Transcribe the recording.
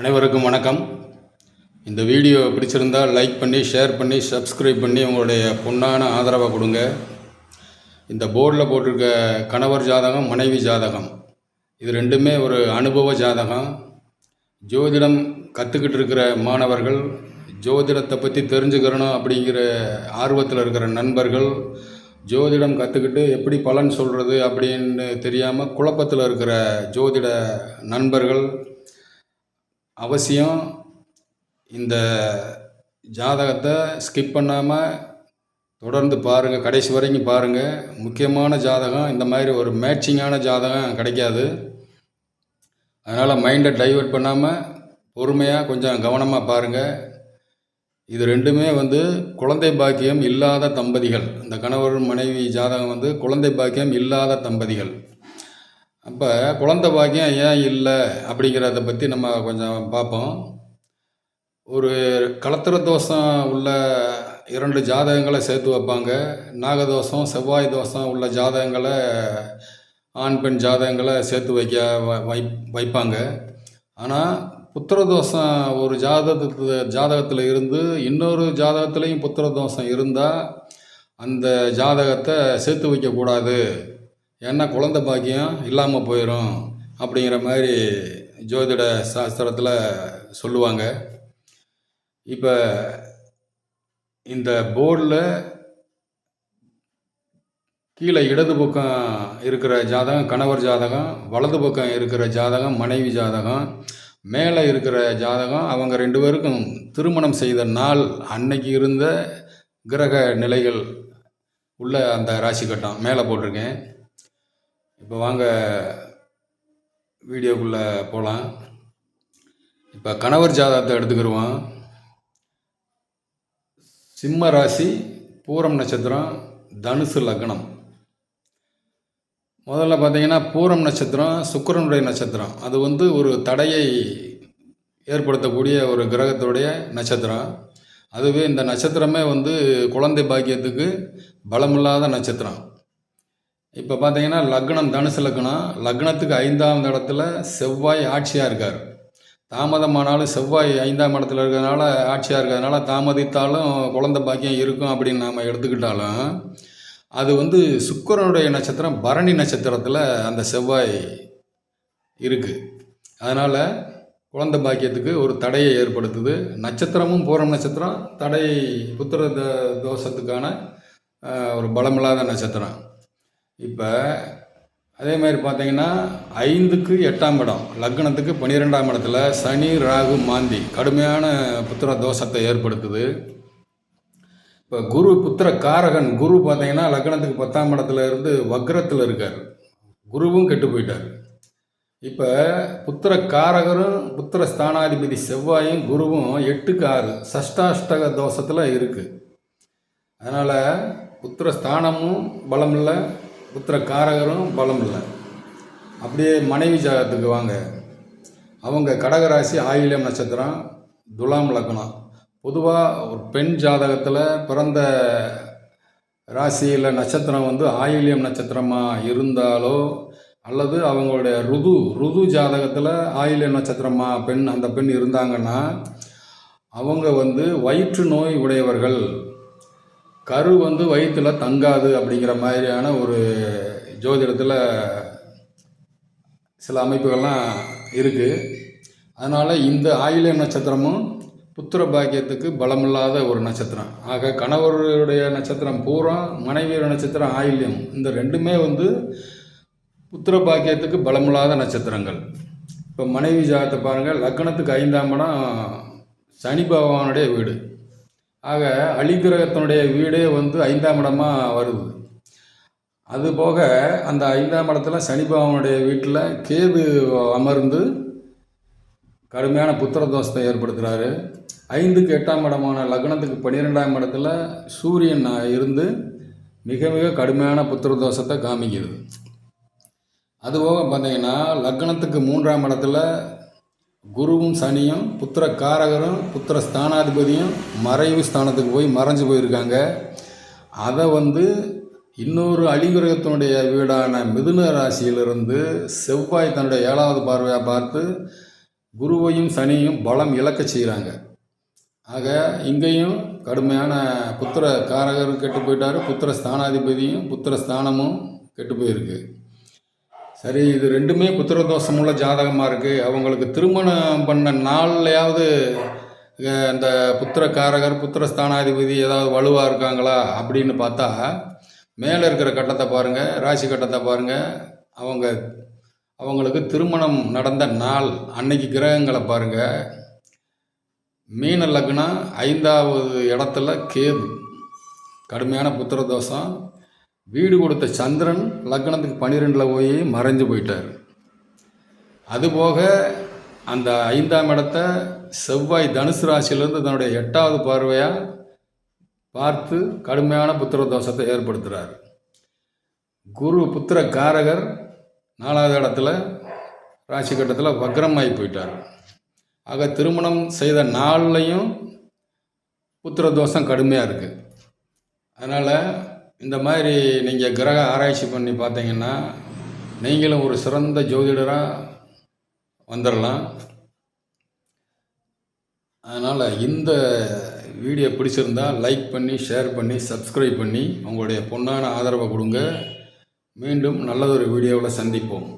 அனைவருக்கும் வணக்கம். இந்த வீடியோ பிடிச்சிருந்தால் லைக் பண்ணி ஷேர் பண்ணி சப்ஸ்கிரைப் பண்ணி உங்களுடைய பொன்னான ஆதரவை கொடுங்க. இந்த போர்டில் போட்டிருக்க கணவர் ஜாதகம் மனைவி ஜாதகம். இது ரெண்டுமே ஒரு அனுபவ ஜாதகம். ஜோதிடம் கற்றுக்கிட்டு இருக்கிற மாணவர்கள் ஜோதிடத்தை பற்றி தெரிஞ்சுக்கிறணும் அப்படிங்கிற ஆர்வத்தில் இருக்கிற நண்பர்கள் ஜோதிடம் கற்றுக்கிட்டு எப்படி பலன் சொல்கிறது அப்படின்னு தெரியாமல் குழப்பத்தில் இருக்கிற ஜோதிட நண்பர்கள் அவசியம் இந்த ஜாதகத்தை ஸ்கிப் பண்ணாமல் தொடர்ந்து பாருங்கள் கடைசி வரைக்கும் பாருங்கள் முக்கியமான ஜாதகம் இந்த மாதிரி ஒரு மேட்சிங்கான ஜாதகம் கிடைக்காது. அதனால் மைண்டை டைவர்ட் பண்ணாமல் பொறுமையாக கொஞ்சம் கவனமாக பாருங்கள் இது ரெண்டுமே வந்து குழந்தை பாக்கியம் இல்லாத தம்பதிகள். இந்த கணவர் மனைவி ஜாதகம் வந்து குழந்தை பாக்கியம் இல்லாத தம்பதிகள். அப்போ குழந்தை பாக்கியம் ஏன் இல்லை அப்படிங்கிறத பற்றி நம்ம கொஞ்சம் பார்ப்போம். ஒரு கலத்திர தோஷம் உள்ள இரண்டு ஜாதகங்களை சேர்த்து வைப்பாங்க. நாகதோஷம் செவ்வாய் தோஷம் உள்ள ஜாதகங்களை ஆண் பெண் ஜாதகங்களை சேர்த்து வைக்க வ- வை வைப்பாங்க. ஆனால் புத்திர தோஷம் ஒரு ஜாதகத்து ஜாதகத்தில் இருந்து இன்னொரு ஜாதகத்துலேயும் புத்திரதோஷம் இருந்தால் அந்த ஜாதகத்தை சேர்த்து வைக்கக்கூடாது. ஏன்னா குழந்த பாக்கியம் இல்லாமல் போயிடும் அப்படிங்கிற மாதிரி ஜோதிட சாஸ்திரத்தில் சொல்லுவாங்க. இப்போ இந்த போர்டில் கீழே இடது பக்கம் இருக்கிற ஜாதகம் கணவர் ஜாதகம் வலது பக்கம் இருக்கிற ஜாதகம் மனைவி ஜாதகம் மேலே இருக்கிற ஜாதகம் அவங்க ரெண்டு பேருக்கும் திருமணம் செய்த நாள் அன்னைக்கு இருந்த கிரக நிலைகள் உள்ள அந்த ராசி கட்டம் மேலே போட்டிருக்கேன். இப்போ வாங்க வீடியோக்குள்ளே போகலாம் இப்போ கணவர் ஜாதகத்தை எடுத்துக்கிடுவோம் சிம்ம ராசி பூரம் நட்சத்திரம் தனுசு லக்னம். முதல்ல பார்த்தீங்கன்னா பூரம் நட்சத்திரம் சுக்கிரனுடைய நட்சத்திரம். அது வந்து ஒரு தடையை ஏற்படுத்தக்கூடிய ஒரு கிரகத்துடைய நட்சத்திரம். அதுவே இந்த நட்சத்திரமே வந்து குழந்தை பாக்கியத்துக்கு பலமில்லாத நட்சத்திரம். இப்போ பார்த்தீங்கன்னா லக்னம் தனுசு லக்னம் லக்னத்துக்கு ஐந்தாம் இடத்துல செவ்வாய் ஆட்சியாக இருக்கார். தாமதமானாலும் செவ்வாய் ஐந்தாம் இடத்துல இருக்கிறதுனால ஆட்சியாக இருக்கிறதுனால தாமதித்தாலும் குழந்தை பாக்கியம் இருக்கும் அப்படின்னு நாம் எடுத்துக்கிட்டாலும் அது வந்து சுக்கரனுடைய நட்சத்திரம் பரணி நட்சத்திரத்தில் அந்த செவ்வாய் இருக்குது அதனால் குழந்தை பாக்கியத்துக்கு ஒரு தடையை ஏற்படுத்துது. நட்சத்திரமும் பூரம் நட்சத்திரம் தடை புத்திர தோஷத்துக்கான ஒரு பலமில்லாத நட்சத்திரம். இப்போ அதே மாதிரி பார்த்தீங்கன்னா ஐந்துக்கு எட்டாம் இடம் லக்னத்துக்கு பன்னிரெண்டாம் இடத்துல சனி ராகு மாந்தி கடுமையான புத்திர தோஷத்தை ஏற்படுத்துது. இப்போ குரு புத்திர காரகன் குரு பார்த்தீங்கன்னா லக்னத்துக்கு பத்தாம் இடத்துல இருந்து வக்ரத்தில் இருக்கார். குருவும் கெட்டு போயிட்டார். இப்போ புத்திர காரகரும் புத்திர ஸ்தானாதிபதி செவ்வாயும் குருவும் எட்டுக்கு ஆறு சஷ்டாஷ்டக தோஷத்தில் இருக்குது அதனால் புத்திர ஸ்தானமும் பலம் இல்லை புத்திர காரகரும் பலம் இல்லை அப்படியே மனைவி ஜாதகத்துக்கு வாங்க. அவங்க கடகராசி ஆயில்யம் நட்சத்திரம் துலாம் லக்னம். பொதுவாக ஒரு பெண் ஜாதகத்தில் பிறந்த ராசியில் நட்சத்திரம் வந்து ஆயில்யம் நட்சத்திரமாக இருந்தாலோ அல்லது அவங்களுடைய ருது ருது ஜாதகத்தில் ஆயில்யம் நட்சத்திரமாக பெண் அந்த பெண் இருந்தாங்கன்னா அவங்க வந்து வயிற்று நோய் உடையவர்கள். கரு வந்து வயிற்றில் தங்காது அப்படிங்கிற மாதிரியான ஒரு ஜோதிடத்தில் சில அமைப்புகள்லாம் இருக்குது அதனால் இந்த ஆயில நட்சத்திரமும் புத்திர பாக்கியத்துக்கு பலமில்லாத ஒரு நட்சத்திரம். ஆக கணவருடைய நட்சத்திரம் பூரா மனைவியோட நட்சத்திரம் ஆயில்யம். இந்த ரெண்டுமே வந்து புத்திர பாக்கியத்துக்கு பலமில்லாத நட்சத்திரங்கள். இப்போ மனைவி ஜாதத்தை பாருங்கள் லக்னத்துக்கு ஐந்தாம் இடம் சனி பகவானுடைய வீடு. ஆக அலிகிரகத்தினுடைய வீடே வந்து ஐந்தாம் இடமாக வருது. அதுபோக அந்த ஐந்தாம் இடத்துல சனி பகவானுடைய வீட்டில் கேது அமர்ந்து கடுமையான புத்திர தோஷத்தை ஏற்படுத்துகிறாரு ஐந்துக்கு எட்டாம் இடமான லக்னத்துக்கு பன்னிரெண்டாம் இடத்துல சூரியன் இருந்து மிக மிக கடுமையான புத்திர தோஷத்தை காமிக்கிறது. அதுபோக பார்த்தீங்கன்னா லக்னத்துக்கு மூன்றாம் இடத்துல குருவும் சனியும் புத்திர காரகரும் புத்திர ஸ்தானாதிபதியும் மறைவு ஸ்தானத்துக்கு போய் மறைஞ்சு போயிருக்காங்க. அதை வந்து இன்னொரு அலிகிரகத்தினுடைய வீடான மிதுன ராசியிலிருந்து செவ்வாய் தன்னுடைய ஏழாவது பார்வையாக பார்த்து குருவையும் சனியும் பலம் இழக்க செய்கிறாங்க ஆக இங்கேயும் கடுமையான புத்திர காரகரும் கெட்டு போயிட்டாரு புத்திர ஸ்தானாதிபதியும் புத்திர ஸ்தானமும் கெட்டு போயிருக்கு. சரி இது ரெண்டுமே புத்திர தோஷமுள்ள ஜாதகமாக இருக்குது அவங்களுக்கு திருமணம் பண்ண நாள்லையாவது இந்த புத்திர காரகர் புத்திர ஸ்தானாதிபதி ஏதாவது வலுவாக இருக்காங்களா அப்படின்னு பார்த்தா மேலே இருக்கிற கட்டத்தை பாருங்கள் ராசி கட்டத்தை பாருங்கள் அவங்க அவங்களுக்கு திருமணம் நடந்த நாள் அன்னைக்கு கிரகங்களை பாருங்கள் மீன லக்னம் ஐந்தாவது இடத்துல கேது. கடுமையான புத்திர தோஷம் வீடு கொடுத்த சந்திரன் லக்னத்துக்கு பன்னிரெண்டில் போய் மறைஞ்சு போயிட்டார். அதுபோக அந்த ஐந்தாம் இடத்த செவ்வாய் தனுசு ராசியிலேருந்து தன்னுடைய எட்டாவது பார்வையாக பார்த்து கடுமையான புத்திர தோஷத்தை ஏற்படுத்துகிறார் குரு புத்திர காரகர் நாலாவது இடத்துல ராசி கட்டத்தில் வக்ரமாகி போயிட்டார். ஆக திருமணம் செய்த நாள்லையும் புத்திர தோஷம் கடுமையாக இருக்குது அதனால் இந்த மாதிரி நீங்கள் கிரக ஆராய்ச்சி பண்ணி பார்த்தீங்கன்னா நீங்களும் ஒரு சிறந்த ஜோதிடராக வந்துடலாம் அதனால் இந்த வீடியோ பிடிச்சிருந்தா லைக் பண்ணி ஷேர் பண்ணி சப்ஸ்கிரைப் பண்ணி உங்களுடைய பொன்னான ஆதரவை கொடுங்க. மீண்டும் நல்லதொரு வீடியோவில் சந்திப்போம்.